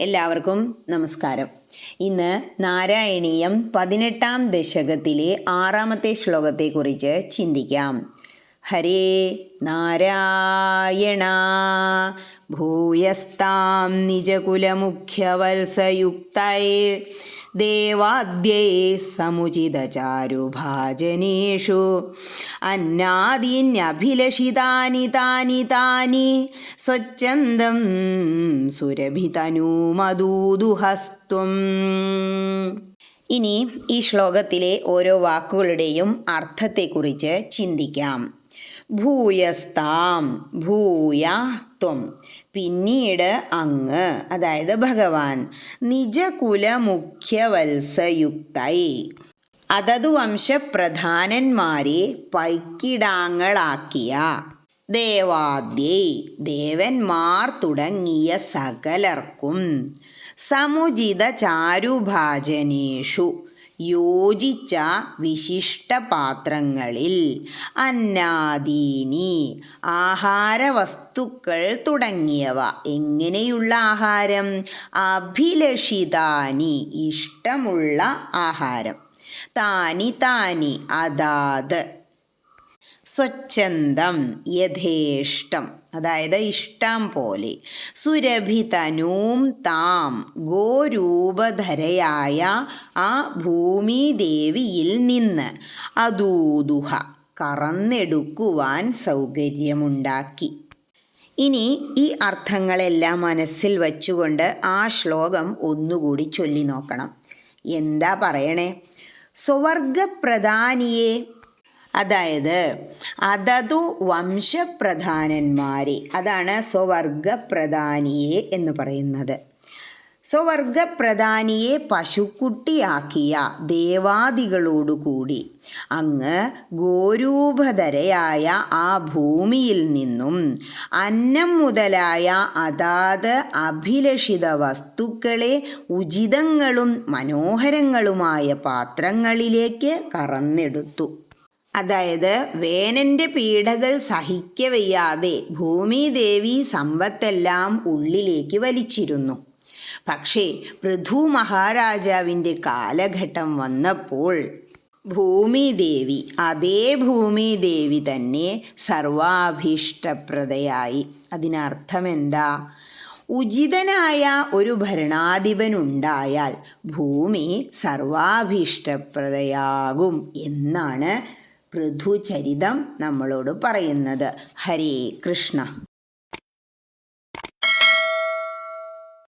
എല്ലാവർക്കും നമസ്കാരം. ഇന്ന് നാരായണീയം പതിനെട്ടാം ദശകത്തിലെ ആറാമത്തെ ശ്ലോകത്തെക്കുറിച്ച് ചിന്തിക്കാം. ഹരേ നാരായണ ഭൂയസ്താം നിജകുലമുഖ്യവത്സയുക്തൈ ദേവാദ്യൈ സമുചിതചാരുഭാജനേഷു അന്നാദീന്യഭിലഷിതാനി താനി താനി. സ്വച്ഛന്തം സുരഭിതനൂമദൂതുഹസ്ത്വം ഇനി ഈ ശ്ലോകത്തിലെ ഓരോ വാക്കുകളുടെയും അർത്ഥത്തെക്കുറിച്ച് ചിന്തിക്കാം. ഭൂയസ്താം ഭൂയ ത്വം പിന്നീട് അങ്ങ് അതായത് ഭഗവാൻ നിജകുലമുഖ്യവത്സയുക്തൈ. അതതു വംശപ്രധാനന്മാരെ പൈക്കിടാങ്ങളാക്കിയ ദേവാദ്യേ ദേവന്മാർ തുടങ്ങിയ സകലർക്കും സമുചിത ചാരുഭാജനേഷു യോജിച്ച വിശിഷ്ടപാത്രങ്ങളിൽ അന്നാദീനി ആഹാരവസ്തുക്കൾ തുടങ്ങിയവ. എങ്ങനെയുള്ള ആഹാരം? അഭിലഷിതാനി ഇഷ്ടമുള്ള ആഹാരം. താനി താനി അതാത്. സ്വച്ഛന്തം യഥേഷ്ടം. അതായത് ഇഷ്ടം പോലെ. സുരഭിതനൂം താം ഗോരൂപധരയായ ആ ഭൂമിദേവിയിൽ നിന്ന് അതൂതുഹ കറന്നെടുക്കുവാൻ സൗകര്യമുണ്ടാക്കി. ഇനി ഈ അർത്ഥങ്ങളെല്ലാം മനസ്സിൽ വച്ചുകൊണ്ട് ആ ശ്ലോകം ഒന്നുകൂടി ചൊല്ലി നോക്കണം എന്താ പറയണേ? സ്വവർഗപ്രധാനിയെ അതായത് അതതു വംശപ്രധാനന്മാരെ. അതാണ് സ്വവർഗപ്രധാനിയെ എന്ന് പറയുന്നത്. സ്വവർഗപ്രധാനിയെ പശുക്കുട്ടിയാക്കിയ ദേവാദികളോടുകൂടി അങ്ങ് ഗോരൂപധരയായ ആ ഭൂമിയിൽ നിന്നും അന്നം മുതലായ അതാത് അഭിലഷിത വസ്തുക്കളെ ഉചിതങ്ങളും മനോഹരങ്ങളുമായ പാത്രങ്ങളിലേക്ക് കറന്നെടുത്തു. അതായത് വേനന്റെ പീഡകൾ സഹിക്കവയ്യാതെ ഭൂമിദേവി സമ്പത്തെല്ലാം ഉള്ളിലേക്ക് വലിച്ചിരുന്നു. പക്ഷേ പൃഥു മഹാരാജാവിന്റെ കാലഘട്ടം വന്നപ്പോൾ ഭൂമിദേവി അതേ ഭൂമിദേവി തന്നെ സർവാഭീഷ്ടപ്രദയായി. അതിനർത്ഥം എന്താ ഉചിതനായ ഒരു ഭരണാധിപനുണ്ടായാൽ ഭൂമി സർവാഭീഷ്ടപ്രദയാകും എന്നാണ് പൃഥുചരിതം നമ്മളോട് പറയുന്നത്. ഹരേ കൃഷ്ണ.